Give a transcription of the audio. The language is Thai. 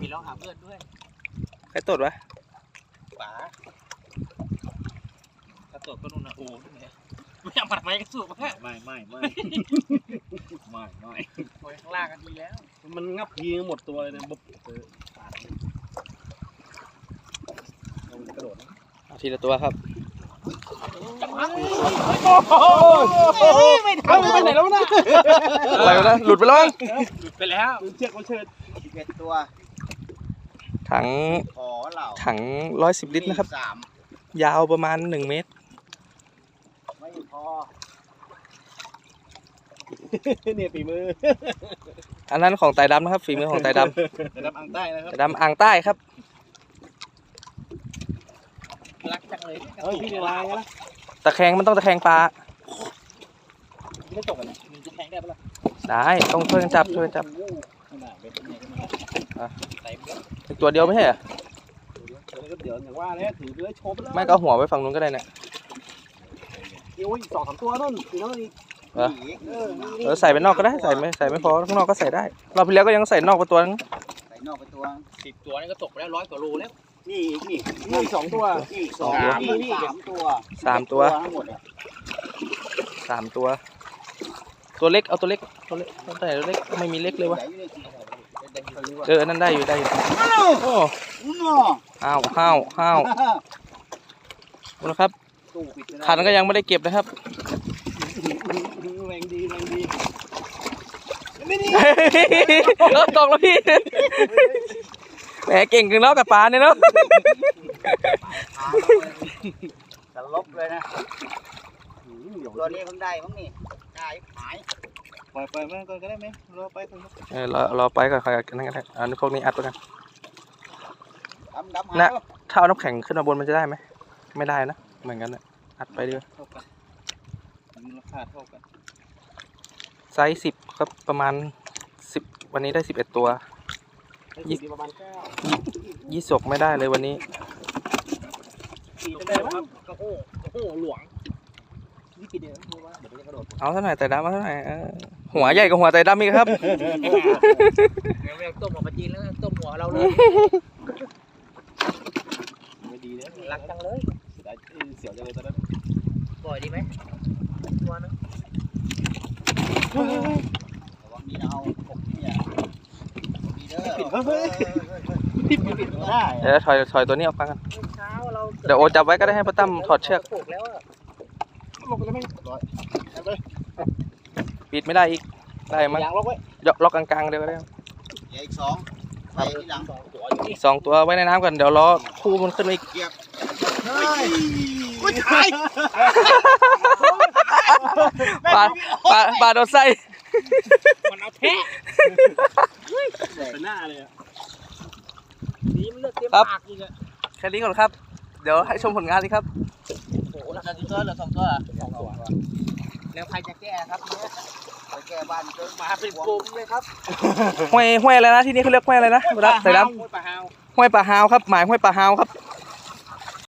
มีร้องหาเพื่อนด้วยใครตดวะป๋าถ้าตรวจก็นู่นนะโอ้นี่ไงไม่เอาปัดไม้กระสุนมาไม่ไม่ไม่ไม่ไม่โอ้ยข้างล่างกันดีแล้ว มันงับทีหมดตัวเลยนะบบเออปาดเอากระโดดนะเอาทีละตัวครับ ไม่เอาไปไหนแล้วนะอะไรวะนะหลุดไปแล้วมั้งหลุดไปแล้วเชือกมาเชิดสิบเอ็ดตัวถังขอเหล่าถังร้อยสิบลิตรนะครับ สามยาวประมาณหนึ่งเมตร ไม่พอ เนี่ยฝีมืออันนั้นของไต่ดำนะครับ ฝีมือของไต่ดแต่ดำอังใต้นะครับไต่ดำอ่างใต้ครับรักจังเลยเฮ้ยพี่ในลายนะ ตะแคงมันต้องตะแคงปลาไม่ตกกันมันจะแทงได้ปะล่ะได้ต้องช่วยกันจับช่วยกันจับขนาดเบ็ดเนี่ยก็มาใส่เพื่อนอีกตัวเดียวไม่ใช่เหรอแล้วก็เดี๋ยวอย่างว่าแล้วถือเลื้อยโชว์ไปเลยไม่ก็เอาหัวไว้ฝั่งนู้นก็ได้เนี่ยโอ้ยสองสามตัวนั่นสี่นั่นอีกเหรอหนีเออเออใส่ไปนอกก็ได้ใส่ไม่ใส่ไม่พอข้างนอกก็ใส่ได้รอบที่แล้วก็ยังใส่นอกไปตัวนึงใส่นอกไปตัวสิบตัวนี่ก็ตกไปแล้วร้อยกว่าโลแล้ว นี่อีกนี่นี่อีกสองตัวนี่สองสาม นี่นี่สามตัวสามตัวทั้งหมดอะสามตัว ตัวเล็กเอาตัวเล็กตัวเล็กตัวไหนตัวเล็กไม่มีเล็กเลยวะใหญ่อยู่ในสี่เอออันนั้นได้อยู่ได้อยู่โอ้อ้าวห้าวห้าวห้าวนะครับตู้ปิดไม่ได้คันก็ยังไม่ได้เก็บนะครับแรงดีแรงดีเออตกแล้วพี่ แหมเก่งกันเนาะกับปลาเนี่ยเนาะจะลบเลยนะตัวนี้เพิ่งได้มั้งนี่ได้หายปล่อยปล่อยมันก่อนก็ได้ไหมรอไปก่อนเออรอรอไปก่อนใครกันนั่นก็ได้อันนี้พวกนี้อัดไปกันดำดำหาน่ะถ้าเอาน้ำแข็งขึ้นมาบนมันจะได้ไหมไม่ได้นะเหมือนกันนะอัดไปดีกว่าเท่ากันมูลค่าเท่ากันไซส์สิบครับประมาณสิบวันนี้ได้สิบเอ็ดตัว ยี่สิบประมาณเก้ายี่สกไม่ได้เลยวันนี้สี่ตกจะไปได้แล้วมั้งกระโอ้กระโอ้หลวงนี่กี่เดือนรู้ว่าเดี๋ยวจะกระโดดเอาเท่าไหร่แต่ดำเอาเท่าไหร่เออหัวใหญ่กว่าหัวแต่ดำอีกครับไม่ต้องต้มออกมาจีนแล้วต้มหัวเราเลยไม่ดีนะรักจังเลยเสียดายเสียวจังเลยตอนนั้นปล่อยดีไหมตัวนึงระวังนี่นะเอากบเนี่ยดี เด้อปิดเฮ้ยปิดปิดไม่ได้เดี๋ยวถอยถอยตัวนี้ออกมากันเช้าเราเดี๋ยวโอจับไว้ก็ได้ให้ป้าตั้มถอดเชือกผูกแล้วอะลงไปแล้วไม่ร้อยไปปิดไม่ได้อีกได้มั้ยยางล็อกไว้ยกล็อกกลางๆเดี๋ยวก็ได้อีกสองไปที่หลังอีกสองตัวไว้ในน้ำกันเดี๋ยวรอคู่มันขึ้นมาอีกเกียบกูชายปลาปลาปลาโดนไส้มันเอาแทะ เป็นหน้าเลยอะสีมันเลือดเต็มปากอีกอะแค่นี้ก่อนครับ เดี๋ยวให้ชมผลงานเลยครับโอ้โหแล้วกี่ตัวเหลือสองตัวอะสองตัวแล้วใครจะแก้ครับเนี่ยไปแก้บ้านเจอมาเป็นกลุ่มเลยครับห้วยห้วยอะไรนะที่นี่เขาเรียกห้วยอะไรนะเวลาใส่ดห้วยปลาฮาวำห้วยปลาฮาวครับหมายห้วยปลาฮาวครับ